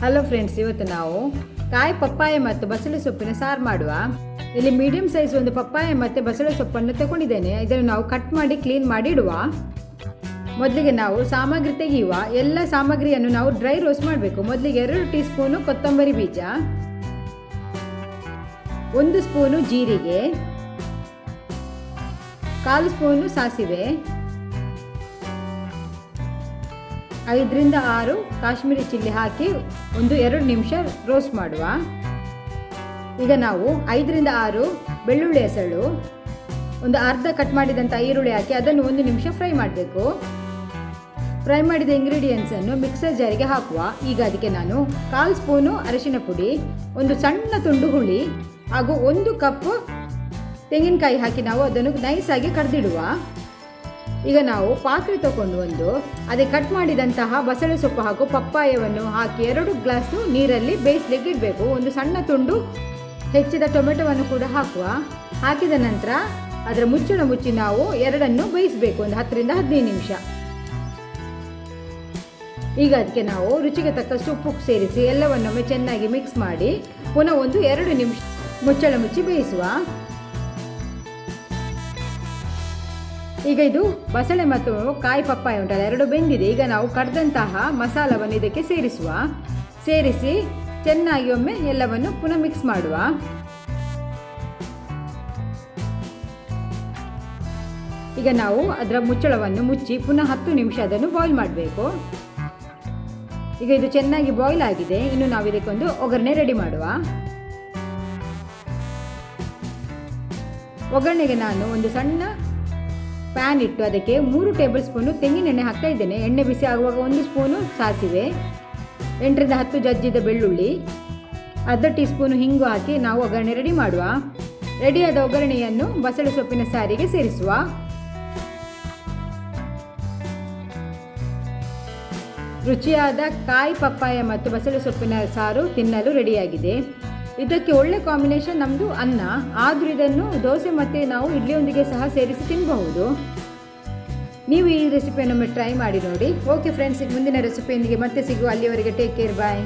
Hello friends ಇವತ್ತು ನಾವು ಕಾಯಿ ಪಪ್ಪಾಯ ಮತ್ತು ಬಸಳೆ ಸೊಪ್ಪಿನ ಸಾರು ಮಾಡುವ. ಇಲ್ಲಿ ಮೀಡಿಯಂ ಸೈಜ್ ಒಂದು ಪಪ್ಪಾಯ ಮತ್ತು ಬಸಳೆ ಸೊಪ್ಪನ್ನು ತಗೊಂಡಿದ್ದೇನೆ. ಇದನ್ನು ನಾವು ಕಟ್ ಮಾಡಿ ಕ್ಲೀನ್ ಮಾಡಿ ಇಡುವ. ಮೊದಲಿಗೆ ನಾವು ಸಾಮಗ್ರಿ ತೆಗೆಯುವ. ಎಲ್ಲ ಸಾಮಗ್ರಿಯನ್ನು ನಾವು ಡ್ರೈ ರೋಸ್ಟ್ ಮಾಡಬೇಕು. ಮೊದಲಿಗೆ ಎರಡು ಟೀ ಸ್ಪೂನು ಕೊತ್ತಂಬರಿ ಬೀಜ, ಒಂದು ಸ್ಪೂನು ಜೀರಿಗೆ, ಕಾಲು ಸ್ಪೂನು ಸಾಸಿವೆ ಐದರಿಂದ ಆರು ಕಾಶ್ಮೀರಿ ಚಿಲ್ಲಿ ಹಾಕಿ ಒಂದು ಎರಡು ನಿಮಿಷ ರೋಸ್ಟ್ ಮಾಡುವ. ಈಗ ನಾವು ಐದರಿಂದ ಆರು ಬೆಳ್ಳುಳ್ಳಿ ಹೆಸಳು, ಒಂದು ಅರ್ಧ ಕಟ್ ಮಾಡಿದಂಥ ಈರುಳ್ಳಿ ಹಾಕಿ ಅದನ್ನು ಒಂದು ನಿಮಿಷ ಫ್ರೈ ಮಾಡಬೇಕು. ಫ್ರೈ ಮಾಡಿದ ಇಂಗ್ರೀಡಿಯೆಂಟ್ಸನ್ನು ಮಿಕ್ಸರ್ ಜಾರಿಗೆ ಹಾಕುವ. ಈಗ ಅದಕ್ಕೆ ನಾನು ಕಾಲು ಸ್ಪೂನು ಅರಿಶಿನ ಪುಡಿ, ಒಂದು ಸಣ್ಣ ತುಂಡು ಹುಳಿ ಹಾಗೂ ಒಂದು ಕಪ್ ತೆಂಗಿನಕಾಯಿ ಹಾಕಿ ನಾವು ಅದನ್ನು ನೈಸಾಗಿ ಕಡ್ದಿಡುವ. ಈಗ ನಾವು ಪಾತ್ರೆ ತಗೊಂಡು ಒಂದು, ಅದೇ ಕಟ್ ಮಾಡಿದಂತಹ ಬಸಳೆ ಸೊಪ್ಪು ಹಾಗೂ ಪಪ್ಪಾಯವನ್ನು ಹಾಕಿ ಎರಡು ಗ್ಲಾಸು ನೀರಲ್ಲಿ ಬೇಯಿಸ್ಲಿಕ್ಕೆ ಇಡಬೇಕು. ಒಂದು ಸಣ್ಣ ತುಂಡು ಹೆಚ್ಚಿದ ಟೊಮೆಟೊವನ್ನು ಕೂಡ ಹಾಕುವ. ಹಾಕಿದ ನಂತರ ಅದರ ಮುಚ್ಚಳ ಮುಚ್ಚಿ ನಾವು ಎರಡನ್ನು ಬೇಯಿಸಬೇಕು. ಒಂದು ಹತ್ತರಿಂದ ಹದಿನೈದು ನಿಮಿಷ. ಈಗ ಅದಕ್ಕೆ ನಾವು ರುಚಿಗೆ ತಕ್ಕಷ್ಟು ಉಪ್ಪು ಸೇರಿಸಿ ಎಲ್ಲವನ್ನೊಮ್ಮೆ ಚೆನ್ನಾಗಿ ಮಿಕ್ಸ್ ಮಾಡಿ, ಪುನಃ ಒಂದು ಎರಡು ನಿಮಿಷ ಮುಚ್ಚಳ ಮುಚ್ಚಿ ಬೇಯಿಸುವ. ಈಗ ಇದು ಬಸಳೆ ಮತ್ತು ಕಾಯಿ ಪಪ್ಪಾಯ ಉಂಟಲ್ಲ, ಎರಡು ಬೆಂದಿದೆ. ಈಗ ನಾವು ಕಡ್ದಂತಹ ಮಸಾಲವನ್ನು ಇದಕ್ಕೆ ಸೇರಿಸುವ. ಸೇರಿಸಿ ಚೆನ್ನಾಗಿ ಒಮ್ಮೆ ಎಲ್ಲವನ್ನು ಪುನಃ ಮಿಕ್ಸ್ ಮಾಡುವ. ಈಗ ನಾವು ಅದರ ಮುಚ್ಚಳವನ್ನು ಮುಚ್ಚಿ ಪುನಃ ಹತ್ತು ನಿಮಿಷ ಅದನ್ನು ಬಾಯ್ಲ್ ಮಾಡಬೇಕು. ಈಗ ಇದು ಚೆನ್ನಾಗಿ ಬಾಯ್ಲ್ ಆಗಿದೆ. ಇನ್ನು ನಾವು ಇದಕ್ಕೊಂದು ಒಗ್ಗರಣೆ ರೆಡಿ ಮಾಡುವ. ಒಗ್ಗರಣೆಗೆ ನಾನು ಒಂದು ಸಣ್ಣ ಪ್ಯಾನ್ ಇಟ್ಟು ಅದಕ್ಕೆ ಮೂರು ಟೇಬಲ್ ಸ್ಪೂನು ತೆಂಗಿನೆಣ್ಣೆ ಹಾಕ್ತಾ ಇದ್ದೇನೆ. ಎಣ್ಣೆ ಬಿಸಿ ಆಗುವಾಗ ಒಂದು ಸ್ಪೂನು ಸಾಸಿವೆ, ಎಂಟರಿಂದ ಹತ್ತು ಜಜ್ಜಿದ ಬೆಳ್ಳುಳ್ಳಿ, ಅರ್ಧ ಟೀ ಸ್ಪೂನು ಹಿಂಗು ಹಾಕಿ ನಾವು ಒಗ್ಗರಣೆ ರೆಡಿ ಮಾಡುವ. ರೆಡಿಯಾದ ಒಗ್ಗರಣೆಯನ್ನು ಬಸಳೆ ಸೊಪ್ಪಿನ ಸಾರಿಗೆ ಸೇರಿಸುವ. ರುಚಿಯಾದ ಕಾಯಿ ಪಪ್ಪಾಯ ಮತ್ತು ಬಸಳೆ ಸೊಪ್ಪಿನ ಸಾರು ತಿನ್ನಲು ರೆಡಿಯಾಗಿದೆ. ಇದಕ್ಕೆ ಒಳ್ಳೆ ಕಾಂಬಿನೇಷನ್ ನಮ್ಮದು ಅನ್ನ. ಆದರೂ ಇದನ್ನು ದೋಸೆ ಮತ್ತು ನಾವು ಇಡ್ಲಿಯೊಂದಿಗೆ ಸಹ ಸೇರಿಸಿ ತಿನ್ನಬಹುದು ನೀವು ಈ ರೆಸಿಪಿಯನ್ನು ಟ್ರೈ ಮಾಡಿ ನೋಡಿ. ಓಕೆ ಫ್ರೆಂಡ್ಸ್ ಮುಂದಿನ ರೆಸಿಪಿಯೊಂದಿಗೆ ಮತ್ತೆ ಸಿಗುವ. ಅಲ್ಲಿಯವರೆಗೆ ಟೇಕ್ ಕೇರ್ ಬಾಯ್